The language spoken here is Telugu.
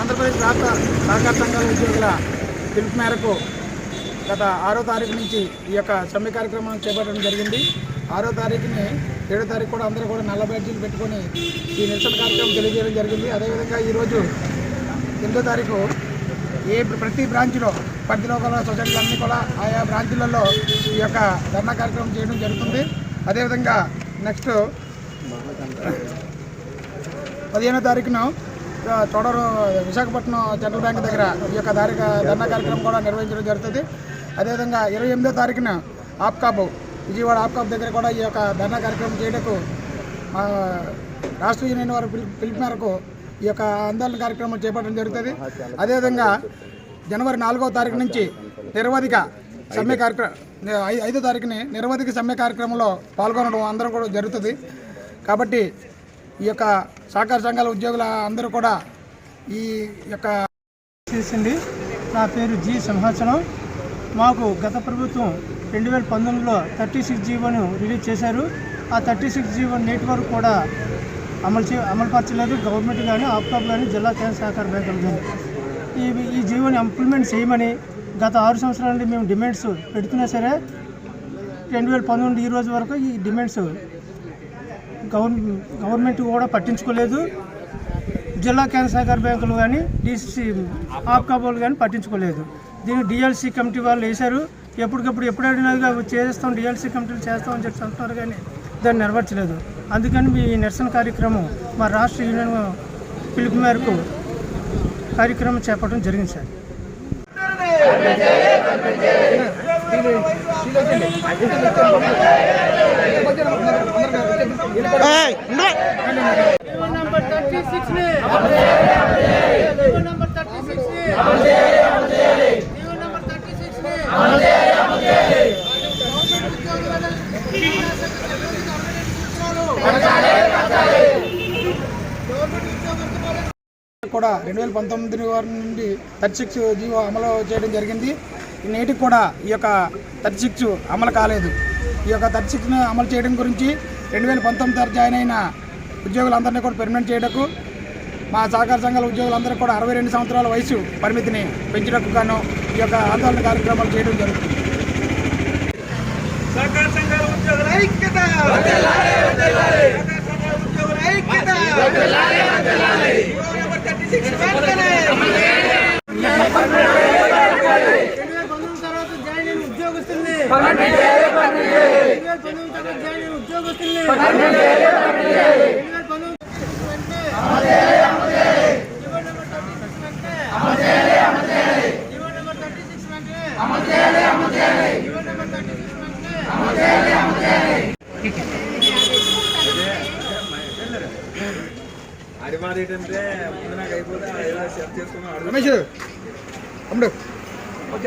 ఆంధ్రప్రదేశ్ రాష్ట్ర సహకార సంఘాల ఉద్యోగుల పిలుపు మేరకు గత ఆరో తారీఖు నుంచి ఈ యొక్క సమ్మె కార్యక్రమం చేపట్టడం జరిగింది. ఆరో తారీఖుని ఏడో తారీఖు కూడా అందరూ కూడా నల్ల బ్యాడ్జీలు పెట్టుకొని ఈ నిరసన కార్యక్రమం తెలియజేయడం జరిగింది. అదేవిధంగా ఈరోజు ఎనిమిదో తారీఖు ఏ ప్రతి బ్రాంచ్లో పరిధిలో గల సొసైటీలు అన్నీ కూడా ఆయా బ్రాంచ్లలో ఈ యొక్క ధర్నా కార్యక్రమం చేయడం జరుగుతుంది. అదేవిధంగా నెక్స్ట్ పదిహేనో తారీఖున చోడవరం విశాఖపట్నం సెంట్రల్ బ్యాంక్ దగ్గర ఈ యొక్క దారి ధర్నా కార్యక్రమం కూడా నిర్వహించడం జరుగుతుంది. అదేవిధంగా ఇరవై ఎనిమిదో తారీఖున ఆప్కాబ్ విజయవాడ ఆప్కాబ్ దగ్గర కూడా ఈ యొక్క ధర్నా కార్యక్రమం చేయడానికి రాష్ట్ర యూనియన్ వారి పిలుపు మేరకు ఈ యొక్క ఆందోళన కార్యక్రమం చేపట్టడం జరుగుతుంది. అదేవిధంగా జనవరి నాలుగో తారీఖు నుంచి నిరవధిక సమ్మె కార్యక్రమం ఐదో తారీఖుని నిరవధిక సమ్మె కార్యక్రమంలో పాల్గొనడం అందరం కూడా జరుగుతుంది. కాబట్టి ఈ యొక్క సహకార సంఘాల ఉద్యోగుల అందరూ కూడా ఈ యొక్క చేసింది. నా పేరు జి సింహాచలం. మాకు గత ప్రభుత్వం రెండు వేల పంతొమ్మిదిలో థర్టీ సిక్స్ జీవోను రిలీజ్ చేశారు. ఆ థర్టీ సిక్స్ జీవో నేటి వరకు కూడా అమలు చే అమలుపరచలేదు గవర్నమెంట్ కానీ ఆప్కాప్ కానీ జిల్లా కేంద్ర సహకార బ్యాంకులు కానీ ఈ ఈ జీవోని ఇంప్లిమెంట్ చేయమని గత ఆరు సంవత్సరాల నుండి మేము డిమాండ్స్ పెడుతున్నా సరే రెండు వేల పంతొమ్మిది ఈ రోజు వరకు ఈ డిమాండ్స్ గవర్నమెంట్ కూడా పట్టించుకోలేదు జిల్లా కేంద్ర సహకార బ్యాంకులు కానీ డీసీసీ ఆప్కాబోలు కానీ పట్టించుకోలేదు దీన్ని డిఎల్సీ కమిటీ వాళ్ళు వేశారు ఎప్పటికప్పుడు ఎప్పుడైనా చేస్తాం డిఎల్సి కమిటీలు చేస్తామని చెప్పి అంటున్నారు కానీ దాన్ని నెరవేర్చలేదు అందుకని మీ నిరసన కార్యక్రమం మా రాష్ట్ర యూనియన్ పిలుపు మేరకు కార్యక్రమం చేపట్టడం జరిగింది సార్ నెంబర్ కూడా రెండు వేల పంతొమ్మిది వారి నుండి థర్టీ సిక్స్ జీవో అమలు చేయడం జరిగింది. నేటికి కూడా ఈ యొక్క థర్టీ సిక్స్ అమలు కాలేదు. ఈ యొక్క థర్టీ సిక్స్ని అమలు చేయడం గురించి రెండు వేల పంతొమ్మిది జాయిన్ అయిన ఉద్యోగులందరినీ కూడా పెర్మనెంట్ చేయడకు మా సహకార సంఘాల ఉద్యోగులందరూ కూడా అరవై రెండు సంవత్సరాల వయసు పరిమితిని పెంచడానికి గాను ఈ యొక్క ఆందోళన కార్యక్రమాలు చేయడం జరుగుతుంది. సహకార సంఘాల ఉద్యోగుల ఐక్యత! ఉద్యోగస్తుల్ని రెండు వేల పంతొమ్మిది తర్వాత జాయిన్ అయిన ఉద్యోగస్తుల్ని రెండు ముందు నాకు అయిపోతే ఎలా సెట్ చేసుకున్నాం రమేష్